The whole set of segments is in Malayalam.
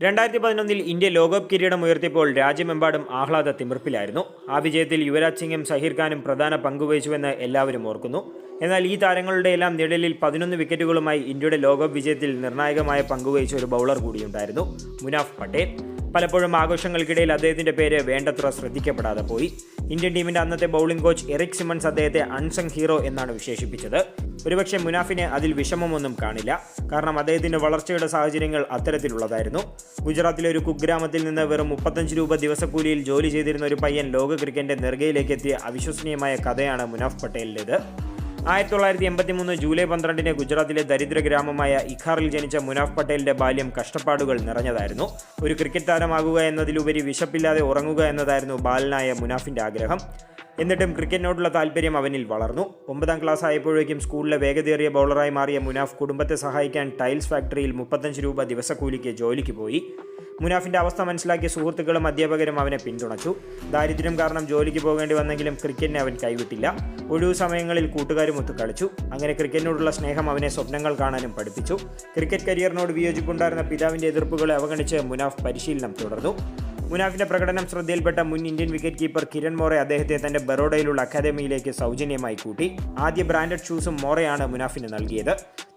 രണ്ടായിരത്തി പതിനൊന്നിൽ ഇന്ത്യ ലോകകപ്പ് കിരീടം ഉയർത്തിയപ്പോൾ രാജ്യമെമ്പാടും ആഹ്ലാദ തിമിർപ്പിലായിരുന്നു ആ വിജയത്തിൽ യുവരാജ് സിംഗും സഹീർ ഖാനും പ്രധാന പങ്കുവഹിച്ചുവെന്ന് എല്ലാവരും ഓർക്കുന്നു. എന്നാൽ ഈ താരങ്ങളുടെ എല്ലാം നിഴലിൽ പതിനൊന്ന് വിക്കറ്റുകളുമായി ഇന്ത്യയുടെ ലോകകപ്പ് വിജയത്തിൽ നിർണായകമായ പങ്കുവഹിച്ച ഒരു ബൗളർ കൂടിയുണ്ടായിരുന്നു മുനാഫ് പട്ടേൽ. പലപ്പോഴും ആഘോഷങ്ങൾക്കിടയിൽ അദ്ദേഹത്തിന്റെ പേര് വേണ്ടത്ര ശ്രദ്ധിക്കപ്പെടാതെ പോയി. ഇന്ത്യൻ ടീമിന്റെ അന്നത്തെ ബൗളിംഗ് കോച്ച് എറിക് സിമൺസ് അദ്ദേഹത്തെ അൺസങ് ഹീറോ എന്നാണ് വിശേഷിപ്പിച്ചത്. ഒരുപക്ഷെ മുനാഫിന് അതിൽ വിഷമമൊന്നും കാണില്ല. കാരണം അദ്ദേഹത്തിന്റെ വളർച്ചയുടെ സാഹചര്യങ്ങൾ അത്തരത്തിലുള്ളതായിരുന്നു. ഗുജറാത്തിലെ ഒരു കുഗ്രാമത്തിൽ നിന്ന് വെറും മുപ്പത്തഞ്ച് രൂപ ദിവസക്കൂലിയിൽ ജോലി ചെയ്തിരുന്ന ഒരു പയ്യൻ ലോക ക്രിക്കറ്റിന്റെ നെറുകയിലേക്ക് എത്തിയ അവിശ്വസനീയമായ കഥയാണ് മുനാഫ് പട്ടേലിന്റെത്. ആയിരത്തി തൊള്ളായിരത്തി എൺപത്തി മൂന്ന് ജൂലൈ പന്ത്രണ്ടിന് ഗുജറാത്തിലെ ദരിദ്ര ഗ്രാമമായ ഇഖാറിൽ ജനിച്ച മുനാഫ് പട്ടേലിന്റെ ബാല്യം കഷ്ടപ്പാടുകൾ നിറഞ്ഞതായിരുന്നു. ഒരു ക്രിക്കറ്റ് താരമാകുക എന്നതിലുപരി വിശപ്പില്ലാതെ ഉറങ്ങുക എന്നതായിരുന്നു ബാലനായ മുനാഫിന്റെ ആഗ്രഹം. എന്നിട്ടും ക്രിക്കറ്റിനോടുള്ള താല്പര്യം അവനിൽ വളർന്നു. ഒമ്പതാം ക്ലാസ് ആയപ്പോഴേക്കും സ്കൂളിലെ വേഗതയേറിയ ബൗളറായി മാറിയ മുനാഫ് കുടുംബത്തെ സഹായിക്കാൻ ടൈൽസ് ഫാക്ടറിയിൽ മുപ്പത്തഞ്ച് രൂപ ദിവസക്കൂലിക്ക് ജോലിക്ക് പോയി. മുനാഫിന്റെ അവസ്ഥ മനസ്സിലാക്കിയ സുഹൃത്തുക്കളും അധ്യാപകരും അവനെ പിന്തുണച്ചു. ദാരിദ്ര്യം കാരണം ജോലിക്ക് പോകേണ്ടി വന്നെങ്കിലും ക്രിക്കറ്റിനെ അവൻ കൈവിട്ടില്ല. ഒഴിവു സമയങ്ങളിൽ കൂട്ടുകാരുമൊത്ത് കളിച്ചു അങ്ങനെ ക്രിക്കറ്റിനോടുള്ള സ്നേഹം അവനെ സ്വപ്നങ്ങൾ കാണാനും പഠിപ്പിച്ചു. ക്രിക്കറ്റ് കരിയറിനോട് വിയോജിപ്പുണ്ടായിരുന്ന പിതാവിന്റെ എതിർപ്പുകളെ അവഗണിച്ച് മുനാഫ് പരിശീലനം തുടർന്നു. മുനാഫിന്റെ പ്രകടനം ശ്രദ്ധയിൽപ്പെട്ട മുൻ Indian wicket keeper Kiran More അദ്ദേഹത്തെ തന്റെ ബറോഡയിലുള്ള അക്കാദമിയിലേക്ക് സൗജന്യമായി കൂട്ടി. ആദ്യ ബ്രാൻഡഡ് ഷൂസും മോറെയാണ് മുനാഫിന് നൽകിയത്.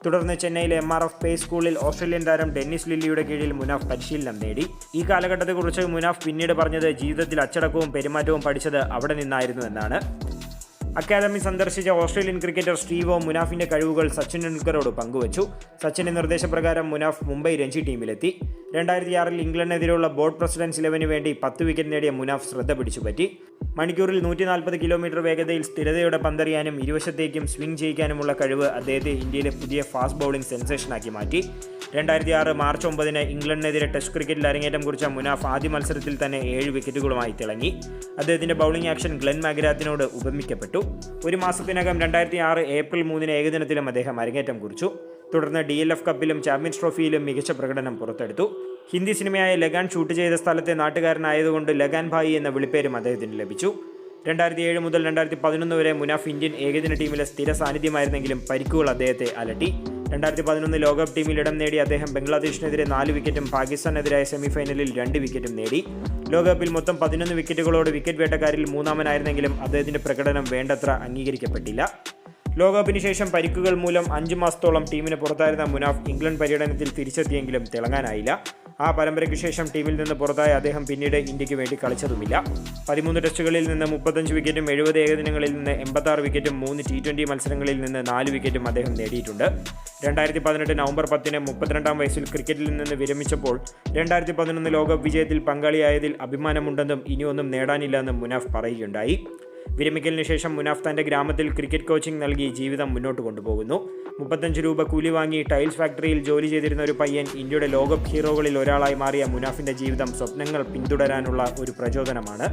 തുടർന്ന് ചെന്നൈയിലെ എം ആർ എഫ് പേ സ്കൂളിൽ ഓസ്ട്രേലിയൻ താരം ഡെന്നിസ് ലില്ലിയുടെ കീഴിൽ മുനാഫ് പരിശീലനം നേടി. ഈ കാലഘട്ടത്തെക്കുറിച്ച് മുനാഫ് പിന്നീട് പറഞ്ഞത് ജീവിതത്തിൽ അച്ചടക്കവും പെരുമാറ്റവും പഠിച്ചത് അവിടെ നിന്നായിരുന്നു എന്നാണ്. അക്കാദമി സന്ദർശിച്ച ഓസ്ട്രേലിയൻ ക്രിക്കറ്റർ സ്റ്റീവോ മുനാഫിന്റെ കഴിവുകൾ സച്ചിൻ ടെണ്ടുൽക്കറോട് പങ്കുവച്ചു. സച്ചിന്റെ നിർദ്ദേശപ്രകാരം മുനാഫ് മുംബൈ രഞ്ജി ടീമിലെത്തി. രണ്ടായിരത്തി ആറിൽ ഇംഗ്ലണ്ടിനെതിരെയുള്ള ബോർഡ് പ്രസിഡൻസ് ഇലവന് വേണ്ടി പത്ത് വിക്കറ്റ് നേടിയ മുനാഫ് ശ്രദ്ധ പിടിച്ചുപറ്റി മണിക്കൂറിൽ നൂറ്റി നാൽപ്പത് കിലോമീറ്റർ വേഗതയിൽ സ്ഥിരതയോടെ പന്തറിയാനും ഇരുവശത്തേക്കും സ്വിംഗ് ചെയ്യിക്കാനുമുള്ള കഴിവ് അദ്ദേഹത്തെ ഇന്ത്യയിലെ പുതിയ ഫാസ്റ്റ് ബൗളിംഗ് സെൻസേഷനാക്കി മാറ്റി. രണ്ടായിരത്തി ആറ് മാർച്ച് ഒമ്പതിന് ഇംഗ്ലണ്ടിനെതിരെ ടെസ്റ്റ് ക്രിക്കറ്റിൽ അരങ്ങേറ്റം കുറിച്ച മുനാഫ് ആദ്യ മത്സരത്തിൽ തന്നെ ഏഴ് വിക്കറ്റുകളുമായി തിളങ്ങി. അദ്ദേഹത്തിന്റെ ബൗളിംഗ് ആക്ഷൻ ഗ്ലെൻ മാഗ്രാത്തിനോട് ഉപമിക്കപ്പെട്ടു. ഒരു മാസത്തിനകം രണ്ടായിരത്തി ആറ് ഏപ്രിൽ മൂന്നിന് ഏകദിനത്തിലും അദ്ദേഹം അരങ്ങേറ്റം കുറിച്ചു. തുടർന്ന് ഡി എൽ എഫ് കപ്പിലും ചാമ്പ്യൻസ് ട്രോഫിയിലും മികച്ച പ്രകടനം പുറത്തെടുത്തു. ഹിന്ദി സിനിമയായ ലഗാൻ ഷൂട്ട് ചെയ്ത സ്ഥലത്തെ നാട്ടുകാരനായതുകൊണ്ട് ലഗാൻ ഭായി എന്ന വിളിപ്പേരും അദ്ദേഹത്തിന് ലഭിച്ചു. രണ്ടായിരത്തി ഏഴ് മുതൽ രണ്ടായിരത്തി പതിനൊന്ന് വരെ മുനാഫ് ഇന്ത്യൻ ഏകദിന ടീമിലെ സ്ഥിര സാന്നിധ്യമായിരുന്നെങ്കിലും പരിക്കുകൾ അദ്ദേഹത്തെ അലട്ടി. രണ്ടായിരത്തി പതിനൊന്ന് ലോകകപ്പ് ടീമിൽ ഇടം നേടി അദ്ദേഹം ബംഗ്ലാദേശിനെതിരെ നാല് വിക്കറ്റും പാകിസ്ഥാനെതിരായ സെമിഫൈനലിൽ രണ്ട് വിക്കറ്റും നേടി. ലോകകപ്പിൽ മൊത്തം പതിനൊന്ന് വിക്കറ്റുകളോട് വിക്കറ്റ് വേട്ടക്കാരിൽ മൂന്നാമനായിരുന്നെങ്കിലും അദ്ദേഹത്തിന്റെ പ്രകടനം വേണ്ടത്ര അംഗീകരിക്കപ്പെട്ടില്ല. ലോകകപ്പിന് ശേഷം പരിക്കുകൾ മൂലം അഞ്ച് മാസത്തോളം ടീമിന് പുറത്തായിരുന്ന മുനാഫ് ഇംഗ്ലണ്ട് പര്യടനത്തിൽ തിരിച്ചെത്തിയെങ്കിലും തിളങ്ങാനായില്ല. ആ പരമ്പരയ്ക്ക് ശേഷം ടീമിൽ നിന്ന് പുറത്തായ അദ്ദേഹം പിന്നീട് ഇന്ത്യയ്ക്ക് വേണ്ടി കളിച്ചതുമില്ല. പതിമൂന്ന് ടെസ്റ്റുകളിൽ നിന്ന് മുപ്പത്തഞ്ച് വിക്കറ്റും എഴുപത് ഏകദിനങ്ങളിൽ നിന്ന് എൺപത്താറ് വിക്കറ്റും മൂന്ന് ടി ട്വന്റി മത്സരങ്ങളിൽ നിന്ന് നാല് വിക്കറ്റും അദ്ദേഹം നേടിയിട്ടുണ്ട്. രണ്ടായിരത്തി പതിനെട്ട് നവംബർ പത്തിന് മുപ്പത്തിരണ്ടാം വയസ്സിൽ ക്രിക്കറ്റിൽ നിന്ന് വിരമിച്ചപ്പോൾ രണ്ടായിരത്തി പതിനൊന്ന് ലോകകപ്പ് വിജയത്തിൽ പങ്കാളിയായതിൽ അഭിമാനമുണ്ടെന്നും ഇനിയൊന്നും നേടാനില്ലെന്നും മുനാഫ് പറയുകയുണ്ടായി. വിരമിക്കലിന് ശേഷം മുനാഫ് തന്റെ ഗ്രാമത്തിൽ ക്രിക്കറ്റ് കോച്ചിംഗ് നൽകി ജീവിതം മുന്നോട്ട് കൊണ്ടുപോകുന്നു. മുപ്പത്തഞ്ച് രൂപ കൂലി വാങ്ങി ടൈൽസ് ഫാക്ടറിയിൽ ജോലി ചെയ്തിരുന്ന ഒരു പയ്യൻ ഇന്ത്യയുടെ ലോകകപ്പ് ഹീറോകളിൽ ഒരാളായി മാറിയ മുനാഫിന്റെ ജീവിതം സ്വപ്നങ്ങൾ പിന്തുടരാനുള്ള ഒരു പ്രചോദനമാണ്.